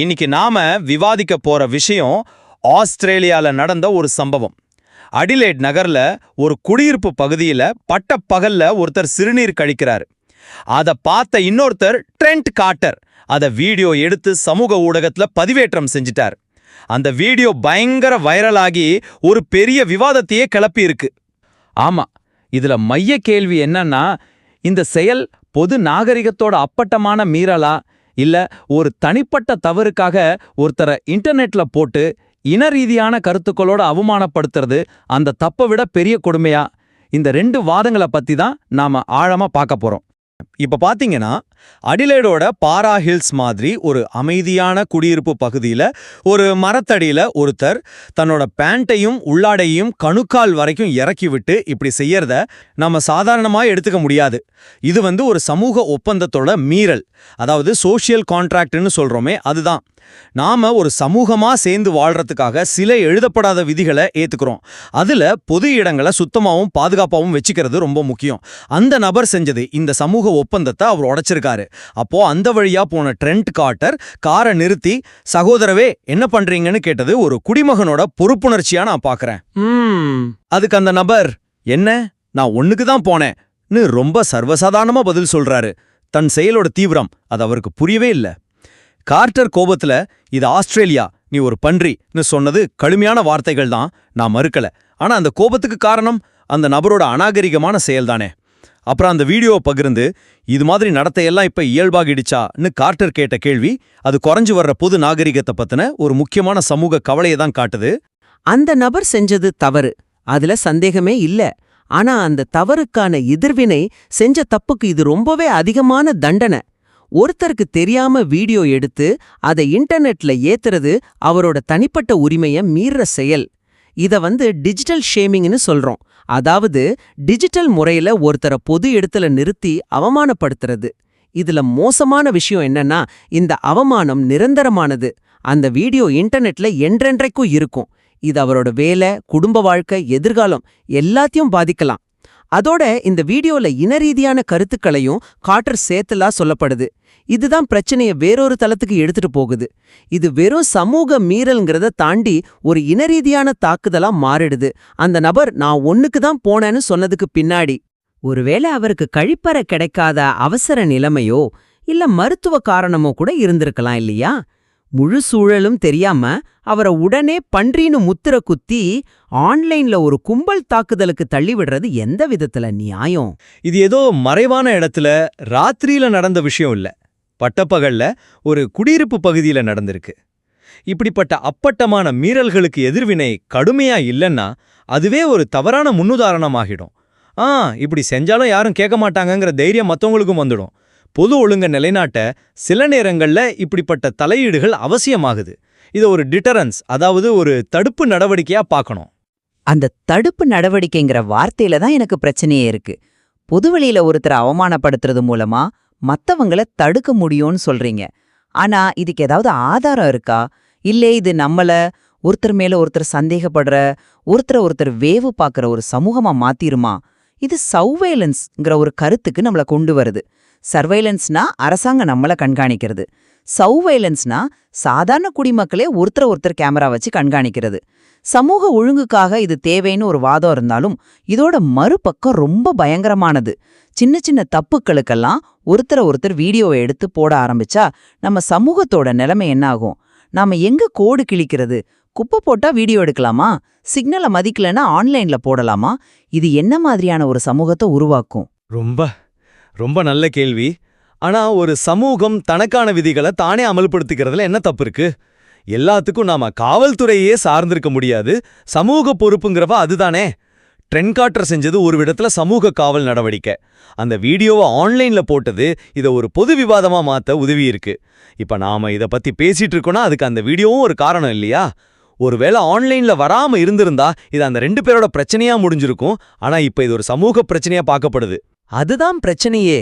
இன்னைக்கு நாம விவாதிக்க போற விஷயம் ஆஸ்திரேலியால நடந்த ஒரு சம்பவம். அடிலேட் நகர்ல ஒரு குடியிருப்பு பகுதியில பட்ட பகல்ல ஒருத்தர் சிறுநீர் கழிக்கிறாரு. அத பார்த்த இன்னொருத்தர் ட்ரெண்ட் காட்டர் அத வீடியோ எடுத்து சமூக ஊடகத்துல பதிவேற்றம் செஞ்சிட்டார். அந்த வீடியோ பயங்கர வைரலாகி ஒரு பெரிய விவாதத்தையே கிளப்பி இருக்கு. ஆமா இதுல மைய கேள்வி என்னன்னா இந்த செயல் பொது நாகரிகத்தோட அப்பட்டமான மீறலா? இல்ல ஒரு தனிப்பட்ட தவறுக்காக ஒருத்தரை இன்டர்நெட்ல போட்டு இன ரீதியான கருத்துக்களோட அவமானப்படுத்துறது அந்த தப்பை விட பெரிய கொடுமையா? இந்த ரெண்டு வாதங்களை பத்தி தான் நாம ஆழமா பார்க்க போறோம். இப்ப பாத்தீங்கன்னா அடிலேடோட பாரா ஹில்ஸ் மாதிரி ஒரு அமைதியான குடியிருப்பு பகுதியில ஒரு மரத்தடியில ஒருத்தர் தன்னோட பேண்ட்டையும் உள்ளாடையும் கணுக்கால் வரைக்கும் இறக்கி விட்டு இப்படி செய்யறத நம்ம சாதாரணமாக எடுத்துக்க முடியாது. இது வந்து ஒரு சமூக ஒப்பந்தத்தோட மீறல். அதாவது சோஷியல் கான்ட்ராக்ட்னு சொல்றோமே அதுதான். நாம ஒரு சமூகமா சேர்ந்து வாழ்றதுக்காக சில எழுதப்படாத விதிகளை ஏத்துக்கிறோம். அதுல பொது இடங்களை சுத்தமாவும் பாதுகாப்பாவும் வச்சுக்கிறது ரொம்ப முக்கியம். அந்த நபர் செஞ்சது இந்த சமூக ஒப்பந்தத்தை அவர் உடைச்சிருக்காரு. அப்போ அந்த வழியா போன ட்ரெண்ட் காட்டர் காரை நிறுத்தி சகோதரவே என்ன பண்றீங்கன்னு கேட்டது ஒரு குடிமகனோட பொறுப்புணர்ச்சியா நான் பாக்குறேன். அதுக்கு அந்த நபர் என்ன? நான் ஒண்ணுக்கு தான் போனேன்னு ரொம்ப சர்வசாதாரணமா பதில் சொல்றாரு. தன் செயலோட தீவிரம் அது அவருக்கு புரியவே இல்ல. கார்ட்டர் கோபத்துல இது ஆஸ்திரேலியா நீ ஒரு பன்றின்னு சொன்னது கடுமையான வார்த்தைகள் தான் நான் மறுக்கல. ஆனா அந்த கோபத்துக்கு காரணம் அந்த நபரோட அநாகரிகமான செயல்தானே. அப்புறம் அந்த வீடியோவை பகிர்ந்து இது மாதிரி நடத்தையெல்லாம் இப்ப இயல்பாகிடுச்சான்னு கார்ட்டர் கேட்ட கேள்வி அது குறைஞ்சு வர்ற பொது நாகரிகத்தை பத்தின ஒரு முக்கியமான சமூக கவலையை தான் காட்டுது. அந்த நபர் செஞ்சது தவறு. அதுல சந்தேகமே இல்ல. ஆனா அந்த தவறுக்கான எதிர்வினை செஞ்ச தப்புக்கு இது ரொம்பவே அதிகமான தண்டனை. ஒருத்தருக்கு தெரியாம வீடியோ எடுத்து அதை இன்டர்நெட்ல ஏத்துறது அவரோட தனிப்பட்ட உரிமைய மீற செயல். இத வந்து டிஜிட்டல் ஷேமிங்னு சொல்றோம். அதாவது டிஜிட்டல் முறையில ஒருத்தரை பொது இடத்துல நிறுத்தி அவமானப்படுத்துறது. இதுல மோசமான விஷயம் என்னன்னா இந்த அவமானம் நிரந்தரமானது. அந்த வீடியோ இன்டர்நெட்ல என்றென்றைக்கும் இருக்கும். இது அவரோட வேலை குடும்ப வாழ்க்கை எதிர்காலம் எல்லாத்தையும் பாதிக்கலாம். அதோட இந்த வீடியோல இனரீதியான கருத்துக்களையும் காட்டர் சேர்த்தலா சொல்லப்படுது. இதுதான் பிரச்சனைய வேறொரு தளத்துக்கு எடுத்துட்டு போகுது. இது வெறும் சமூக மீறல்ங்கிறத தாண்டி ஒரு இனரீதியான தாக்குதலா மாறிடுது. அந்த நபர் நான் ஒண்ணுக்கு தான் போனேன்னு சொன்னதுக்கு பின்னாடி ஒருவேளை அவருக்கு கழிப்பறை கிடைக்காத அவசர நிலைமையோ இல்ல மருத்துவ காரணமோ கூட இருந்திருக்கலாம் இல்லையா? முழு சூழலும் தெரியாம அவரை உடனே பன்றின்னு முத்திர குத்தி ஆன்லைன்ல ஒரு கும்பல் தாக்குதலுக்கு தள்ளிவிடுறது எந்த விதத்துல நியாயம்? இது ஏதோ மறைவான இடத்துல ராத்திரியில நடந்த விஷயம் இல்ல. பட்டப்பகல்ல ஒரு குடியிருப்பு பகுதியில நடந்திருக்கு. இப்படிப்பட்ட அப்பட்டமான மீறல்களுக்கு எதிர்வினை கடுமையா இல்லைன்னா அதுவே ஒரு தவறான முன்னுதாரணமாகிடும். ஆ இப்படி செஞ்சாலும் யாரும் கேட்க மாட்டாங்கங்கிற தைரியம் மத்தவங்களுக்கும் வந்துடும். பொது ஒழுங்க நிலைநாட்ட சில நேரங்கள்ல இப்படிப்பட்ட தலையீடுகள் அவசியமாகுது. இது ஒரு டிட்டரன்ஸ் அதாவது ஒரு தடுப்பு நடவடிக்கையா பார்க்கணும். அந்த தடுப்பு நடவடிக்கைங்கிற வார்த்தையில தான் எனக்கு பிரச்சனையே இருக்கு. பொதுவெளியில ஒருத்தரை அவமானப்படுத்துறது மூலமா மத்தவங்கள தடுக்க முடியும்னு சொல்றீங்க. ஆனா இதுக்கு ஏதாவது ஆதாரம் இருக்கா? இல்லே இது நம்மள ஒருத்தர் மேல ஒருத்தர் சந்தேகப்படுற ஒருத்தரை ஒருத்தர் வேவு பார்க்குற ஒரு சமூகமா மாத்திருமா? இது சர்வைலன்ஸ்ங்கிற ஒரு கருத்துக்கு நம்மள கொண்டு வருது. சர்வைலன்ஸ்னா அரசாங்கம் நம்மள கண்காணிக்கிறது. சௌவைலன்ஸ்னா சாதாரண குடிமக்களே ஒருத்தர ஒருத்தர் கேமரா வச்சு கண்காணிக்கிறது. சமூக ஒழுங்குக்காக இது தேவைன்னு ஒரு வாதம் இருந்தாலும் இதோட மறுபக்கம் ரொம்ப பயங்கரமானது. சின்ன சின்ன தப்புக்களுக்கெல்லாம் ஒருத்தர ஒருத்தர் வீடியோவை எடுத்து போட ஆரம்பிச்சா நம்ம சமூகத்தோட நிலைமை என்ன ஆகும்? நாம எங்க கோடு கிழிக்கிறது? குப்பை போட்டா வீடியோ எடுக்கலாமா? சிக்னலை மதிக்கலன்னா ஆன்லைன்ல போடலாமா? இது என்ன மாதிரியான ஒரு சமூகத்தை உருவாக்கும்? ரொம்ப ரொம்ப நல்ல கேள்வி. ஆனா ஒரு சமூகம் தனக்கான விதிகளை தானே அமல்படுத்திக்கிறதுல என்ன தப்பு இருக்கு எல்லாத்துக்கும் நாம காவல்துறையே சார்ந்திருக்க முடியாது. சமூக பொறுப்புங்கிறவ அதுதானே. ட்ரெண்ட் காட்டர் செஞ்சது ஒரு விடத்துல சமூக காவல் நடவடிக்கை. அந்த வீடியோவை ஆன்லைன்ல போட்டது இதை ஒரு பொது விவாதமா மாத்த உதவி இருக்கு. இப்ப நாம இத பத்தி பேசிட்டு இருக்கோம்னா அதுக்கு அந்த வீடியோவும் ஒரு காரணம் இல்லையா? ஒருவேளை ஆன்லைன்ல வராம இருந்திருந்தா இது அந்த ரெண்டு பேரோட பிரச்சனையா முடிஞ்சிருக்கும். ஆனா இப்ப இது ஒரு சமூக பிரச்சனையா பார்க்கப்படுது. அதுதான் பிரச்சனையே.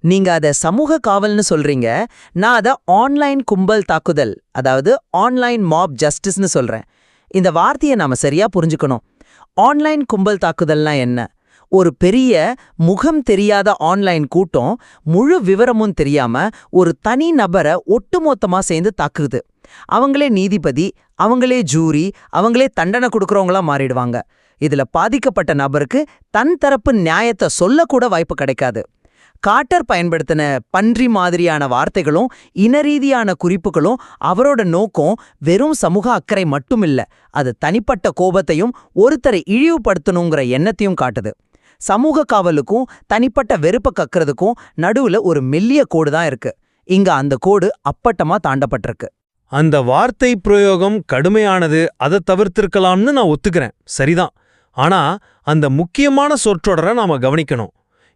நீங்க அத சமூக காவல்னு சொல்றீங்க. நான் அத ஆன்லைன் கும்பல் தாக்குதல் அதாவது ஆன்லைன் மாப் ஜஸ்டிஸ்னு சொல்றேன். இந்த வார்த்தையை நாம சரியா புரிஞ்சுக்கணும். ஆன்லைன் கும்பல் தாக்குதல்னா என்ன? ஒரு பெரிய முகம் தெரியாத ஆன்லைன் கூட்டம் முழு விவரமும் தெரியாம ஒரு தனி நபரை ஒட்டுமொத்தமா சேர்ந்து தாக்குது. அவங்களே நீதிபதி அவங்களே ஜூரி அவங்களே தண்டனை கொடுக்குறவங்களா மாறிடுவாங்க. இதுல பாதிக்கப்பட்ட நபருக்கு தன் தரப்பு நியாயத்தை சொல்லக்கூட வாய்ப்பு கிடைக்காது. காட்டர் பயன்படுத்தின பன்றி மாதிரியான வார்த்தைகளும் இனரீதியான குறிப்புகளும் அவரோட நோக்கம் வெறும் சமூக அக்கறை மட்டுமில்ல அது தனிப்பட்ட கோபத்தையும் ஒருத்தரை இழிவுபடுத்தணுங்கிற எண்ணத்தையும் காட்டுது. சமூக காவலுக்கும் தனிப்பட்ட வெறுப்ப கக்கிறதுக்கும் நடுவுல ஒரு மெல்லிய கோடு தான் இருக்கு. இங்க அந்த கோடு அப்பட்டமா தாண்டப்பட்டிருக்கு. அந்த வார்த்தை பிரயோகம் கடுமையானது அதை தவிர்த்திருக்கலாம்னு நான் ஒத்துக்கிறேன். சரிதான். ஆனா அந்த முக்கியமான சொற்றொடரை நாம கவனிக்கணும்.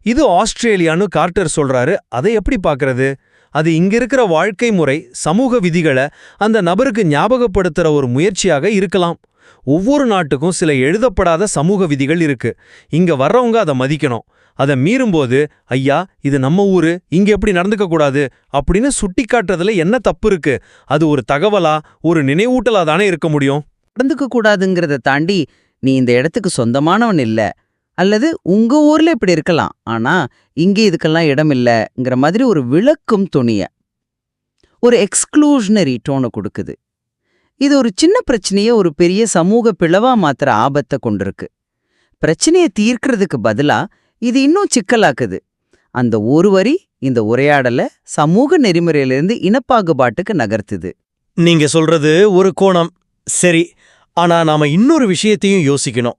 இது ஆஸ்திரேலியான்னு கார்ட்டர் சொல்றாரு. அதை எப்படி பார்க்கறது? அது இங்கிருக்கிற வாழ்க்கை முறை சமூக விதிகளை அந்த நபருக்கு ஞாபகப்படுத்துற ஒரு முயற்சியாக இருக்கலாம். ஒவ்வொரு நாட்டுக்கும் சில எழுதப்படாத சமூக விதிகள் இருக்கு. இங்க வர்றவங்க அதை மதிக்கணும். அதை மீறும்போது ஐயா இது நம்ம ஊரு இங்க எப்படி நடந்துக்க கூடாது? அப்படின்னு சுட்டி காட்டுறதுல என்ன தப்பு இருக்கு? அது ஒரு தகவலா ஒரு நினைவூட்டலா தானே இருக்க முடியும்? நடந்துக்க கூடாதுங்கிறத தாண்டி நீ இந்த இடத்துக்கு சொந்தமானவன் இல்ல. அல்லது உங்க ஊர்ல இப்படி இருக்கலாம். ஆனா இங்கே இதுக்கெல்லாம் இடம் இல்லைங்கிற மாதிரி ஒரு விளக்கும் துணிய. ஒரு எக்ஸ்க்ளூஷனரி டோனை கொடுக்குது. இது ஒரு சின்ன பிரச்சனைய ஒரு பெரிய சமூக பிளவா மாத்துற ஆபத்தை கொண்டிருக்கு. பிரச்சனைய தீர்க்கறதுக்கு பதிலா இது இன்னும் சிக்கலாக்குது. அந்த ஒரு வரி இந்த உரையாடல சமூக நெறிமுறையிலிருந்து இனப்பாகுபாட்டுக்கு நகர்த்துது. நீங்க சொல்றது ஒரு கோணம். சரி ஆனா நாம இன்னொரு விஷயத்தையும் யோசிக்கணும்.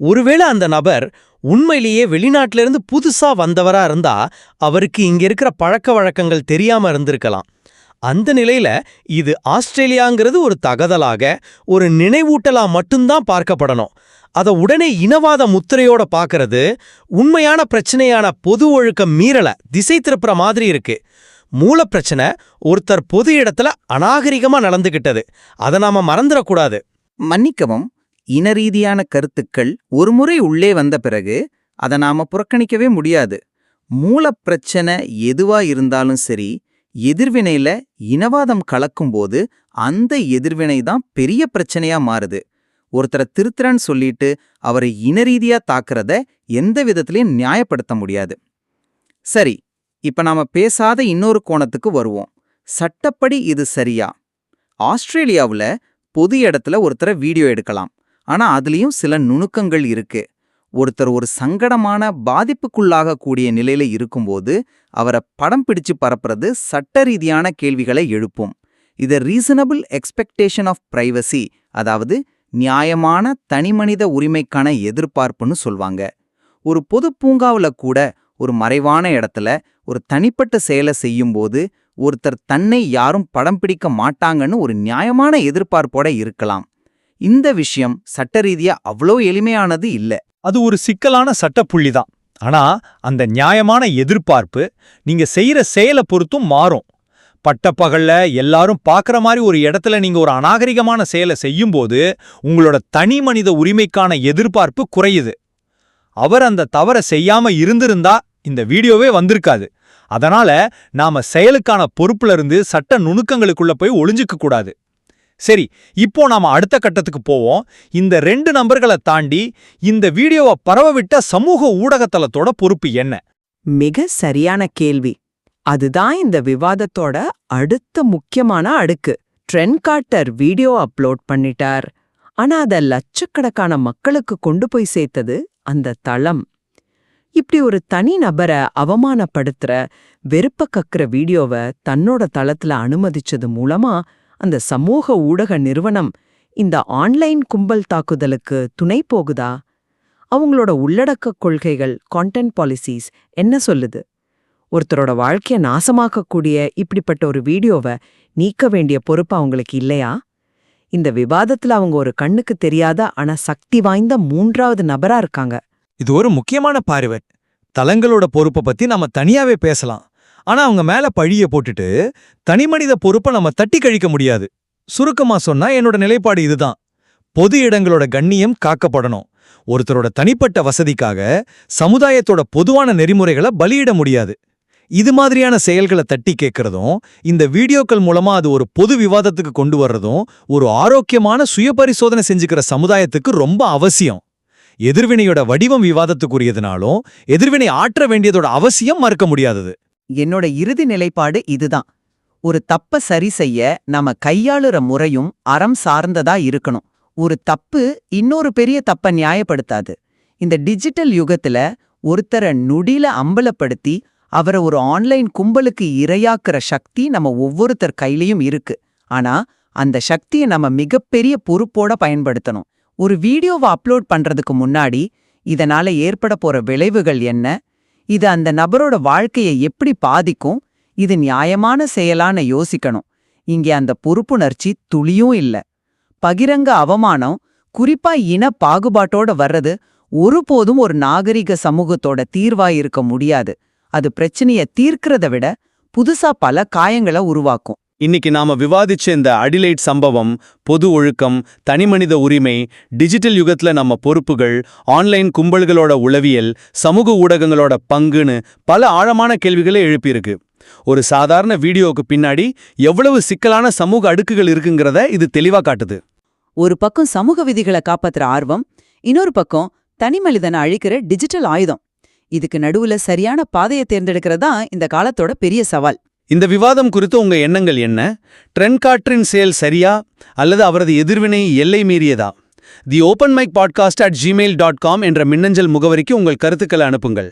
ஒருவேளை அந்த நபர் உண்மையிலேயே வெளிநாட்டிலிருந்து புதுசா வந்தவரா இருந்தா அவருக்கு இங்க இருக்கிற பழக்க வழக்கங்கள் தெரியாம இருந்திருக்கலாம். அந்த நிலையில இது ஆஸ்திரேலியாங்கிறது ஒரு தகதலாக ஒரு நினைவூட்டலா மட்டும்தான் பார்க்கப்படணும். அத உடனே இனவாத முத்திரையோட பார்க்கறது உண்மையான பிரச்சனையான பொது ஒழுக்க மீறல திசை திருப்புற மாதிரி இருக்கு. மூல பிரச்சனை ஒருத்தர் பொது இடத்துல அநாகரிகமா நடந்துகிட்டது. அதை நாம மறந்துடக்கூடாது மன்னிக்கவும் இனரீதியான கருத்துக்கள் ஒருமுறை உள்ளே வந்த பிறகு அதை நாம புறக்கணிக்கவே முடியாது. மூலப்பிரச்சனை எதுவா இருந்தாலும் சரி எதிர்வினையில இனவாதம் கலக்கும்போது அந்த எதிர்வினை தான் பெரிய பிரச்சனையா மாறுது. ஒருத்தரை திருத்துறன்னு சொல்லிட்டு அவரை இனரீதியா தாக்குறத எந்த விதத்திலையும் நியாயப்படுத்த முடியாது. சரி இப்ப நாம பேசாத இன்னொரு கோணத்துக்கு வருவோம். சட்டப்படி இது சரியா? ஆஸ்திரேலியாவுல பொது இடத்துல ஒருத்தரை வீடியோ எடுக்கலாம். ஆனா அதுலயும் சில நுணுக்கங்கள் இருக்கு. ஒருத்தர் ஒரு சங்கடமான பாதிப்புக்குள்ளாக கூடிய நிலையில இருக்கும்போது அவரை படம் பிடிச்சு பரப்புறது சட்ட ரீதியான கேள்விகளை எழுப்பும். இத ரீசனபிள் எக்ஸ்பெக்டேஷன் ஆஃப் பிரைவசி அதாவது நியாயமான தனிமனித உரிமைக்கான எதிர்பார்ப்புன்னு சொல்வாங்க. ஒரு பொது பூங்காவுல கூட ஒரு மறைவான இடத்துல ஒரு தனிப்பட்ட செயலை செய்யும்போது ஒருத்தர் தன்னை யாரும் படம் பிடிக்க மாட்டாங்கன்னு ஒரு நியாயமான எதிர்பார்ப்போட இருக்கலாம். இந்த விஷயம் சட்ட ரீதியா அவ்வளோ எளிமையானது இல்ல. அது ஒரு சிக்கலான சட்டப்புள்ளி தான் ஆனா அந்த நியாயமான எதிர்பார்ப்பு நீங்க செய்யற செயலை பொறுத்தும் மாறும். பட்டப்பகல்ல எல்லாரும் பார்க்குற மாதிரி ஒரு இடத்துல நீங்க ஒரு அநாகரிகமான செயலை செய்யும்போது உங்களோட தனி மனித உரிமைக்கான எதிர்பார்ப்பு குறையுது. அவர் அந்த தவறை செய்யாம இருந்திருந்தா இந்த வீடியோவே வந்திருக்காது. அதனால நாம செயலுக்கான பொறுப்புல இருந்து சட்ட நுணுக்கங்களுக்குள்ள போய் ஒளிஞ்சுக்க கூடாது. சரி இப்போ நாம அடுத்த கட்டத்துக்கு போவோம். இந்த ரெண்டு நம்பர்களை தாண்டி இந்த வீடியோவை பரவவிட்ட சமூக ஊடகத்தலத்தோட பொறுப்பு என்ன? மிக சரியான கேள்வி. அதுதான் இந்த விவாதத்தோட அடுத்த முக்கியமான அடுக்கு. ட்ரெண்ட் கார்ட்டர் வீடியோ அப்லோட் பண்ணிட்டார். ஆனா அத லட்சக்கணக்கான மக்களுக்கு கொண்டு போய் சேர்த்தது அந்த தளம். இப்படி ஒரு தனி நபரை அவமானப்படுத்துற வெறுப்ப கக்குற வீடியோவை தன்னோட தளத்துல அனுமதிச்சது மூலமா அந்த சமூக ஊடக நிறுவனம் இந்த ஆன்லைன் கும்பல் தாக்குதலுக்கு துணை போகுதா? அவங்களோட உள்ளடக்க கொள்கைகள் கான்டென்ட் பாலிசிஸ் என்ன சொல்லுது? ஒருத்தரோட வாழ்க்கைய நாசமாக்கக்கூடிய இப்படிப்பட்ட ஒரு வீடியோவை நீக்க வேண்டிய பொறுப்பு அவங்களுக்கு இல்லையா? இந்த விவாதத்துல அவங்க ஒரு கண்ணுக்கு தெரியாத ஆனா சக்தி வாய்ந்த மூன்றாவது நபரா இருக்காங்க. இது ஒரு முக்கியமான பார்வை தலங்களோட பொறுப்பை பத்தி நம்ம தனியாவே பேசலாம். ஆனா அவங்க மேல பழிய போட்டுட்டு தனிமனித பொறுப்பை நம்ம தட்டி கழிக்க முடியாது. சுருக்கமா சொன்னா என்னோட நிலைப்பாடு இதுதான். பொது இடங்களோட கண்ணியம் காக்கப்படணும். ஒருத்தரோட தனிப்பட்ட வசதிக்காக சமுதாயத்தோட பொதுவான நெறிமுறைகளை பலியிட முடியாது. இது மாதிரியான செயல்களை தட்டி கேட்கறதும் இந்த வீடியோக்கள் மூலமா அது ஒரு பொது விவாதத்துக்கு கொண்டு வர்றதும் ஒரு ஆரோக்கியமான சுய பரிசோதனை செஞ்சுக்கிற சமுதாயத்துக்கு ரொம்ப அவசியம். எதிர்வினையோட வடிவம் விவாதத்துக்குரியதுனாலும் எதிர்வினை ஆற்ற வேண்டியதோட அவசியம் மறுக்க முடியாதது. என்னோட இறுதி நிலைப்பாடு இதுதான். ஒரு தப்ப சரி செய்ய நாம கையாளுற முறையும் அறம் சார்ந்ததா இருக்கணும். ஒரு தப்பு இன்னொரு பெரிய தப்ப நியாயப்படுத்தாது. இந்த டிஜிட்டல் யுகத்துல ஒருத்தரை நுடில அம்பலப்படுத்தி அவரை ஒரு ஆன்லைன் கும்பலுக்கு இரையாக்குற சக்தி நம்ம ஒவ்வொருத்தர் கையிலயும் இருக்கு. ஆனா அந்த சக்தியை நம்ம மிகப்பெரிய பொறுப்போட பயன்படுத்தணும். ஒரு வீடியோவை அப்லோட் பண்றதுக்கு முன்னாடி இதனால ஏற்பட போற விளைவுகள் என்ன? இது அந்த நபரோட வாழ்க்கையை எப்படி பாதிக்கும்? இது நியாயமான செயலான யோசிக்கணும். இங்கே அந்த பொறுப்புணர்ச்சி துளியும் இல்ல. பகிரங்க அவமானம் குறிப்பா இன பாகுபாட்டோட வர்றது ஒருபோதும் ஒரு நாகரிக சமூகத்தோட தீர்வாயிருக்க முடியாது. அது பிரச்சனைய தீர்க்கிறத விட புதுசா பல காயங்களை உருவாக்கும். இன்னைக்கு நாம விவாதிச்ச இந்த அடிலைட் சம்பவம் பொது ஒழுக்கம் தனிமனித உரிமை டிஜிட்டல் யுகத்துல நம்ம பொறுப்புகள் ஆன்லைன் கும்பல்களோட உளவியல் சமூக ஊடகங்களோட பங்குன்னு பல ஆழமான கேள்விகளை எழுப்பியிருக்கு. ஒரு சாதாரண வீடியோவுக்கு பின்னாடி எவ்வளவு சிக்கலான சமூக அடுக்குகள் இருக்குங்கிறத இது தெளிவா காட்டுது. ஒரு பக்கம் சமூக விதிகளை காப்பாத்துற ஆர்வம் இன்னொரு பக்கம் தனி மனிதனை அழிக்கிற டிஜிட்டல் ஆயுதம். இதுக்கு நடுவுல சரியான பாதையை தேர்ந்தெடுக்கிறதா இந்த காலத்தோட பெரிய சவால். இந்த விவாதம் குறித்து உங்க எண்ணங்கள் என்ன? ட்ரென்காற்றின் செயல் சரியா? அல்லது அவரது எதிர்வினை எல்லை மீறியதா? The open mic podcast at Gmail dot com என்ற மின்னஞ்சல் முகவரிக்கு உங்கள் கருத்துக்களை அனுப்புங்கள்.